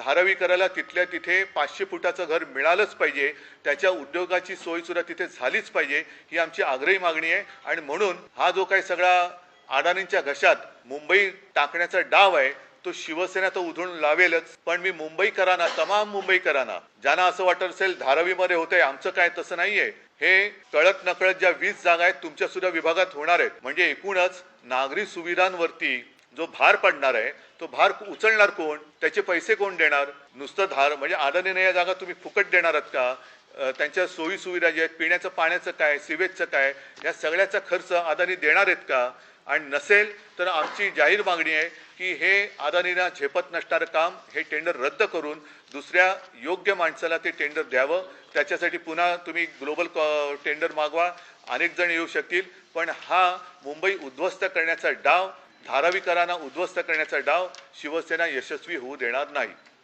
धारावीकराला तिथल्या तिथे पाचशे फुटाचं घर मिळालंच पाहिजे त्याच्या उद्योगाची सोयसुद्धा तिथे झालीच पाहिजे ही आमची आग्रही मागणी आहे. आणि म्हणून हा जो काही सगळा अडाणींच्या घशात मुंबई टाकण्याचा डाव आहे तो शिवसेना तर उधळून लावेलच. पण मी मुंबईकरांना तमाम मुंबईकरांना ज्यांना असं वाटत असेल धारावीमध्ये होतंय आमचं काय तसं नाहीये. हे कळत नकळत ज्या वीस जागा आहेत तुमच्या सुद्धा विभागात होणार आहेत. म्हणजे एकूणच नागरी सुविधांवरती जो भार पडणार आहे तो भार उचलणार कोण? त्याचे पैसे कोण देणार? नुसतं धार म्हणजे आदानीने या जागा तुम्ही फुकट देणार आहात का? त्यांच्या सोयी सुविधा ज्या आहेत पिण्याचं पाण्याचं काय सिवेजचं काय या सगळ्याचा खर्च अदानी देणार आहेत का? आणि नसेल तर आमची जाहीर मागणी आहे की हे अदानीला झेपत नसणारं काम हे टेंडर रद्द करून दुसऱ्या योग्य माणसाला ते टेंडर द्यावं. त्याच्यासाठी पुन्हा तुम्ही ग्लोबल टेंडर मागवा. अनेक जण येऊ शकतील पण हा मुंबई उद्ध्वस्त करण्याचा डाव धारावीकरांना उद्ध्वस्त करण्याचा डाव शिवसेना यशस्वी होऊ देणार नाही.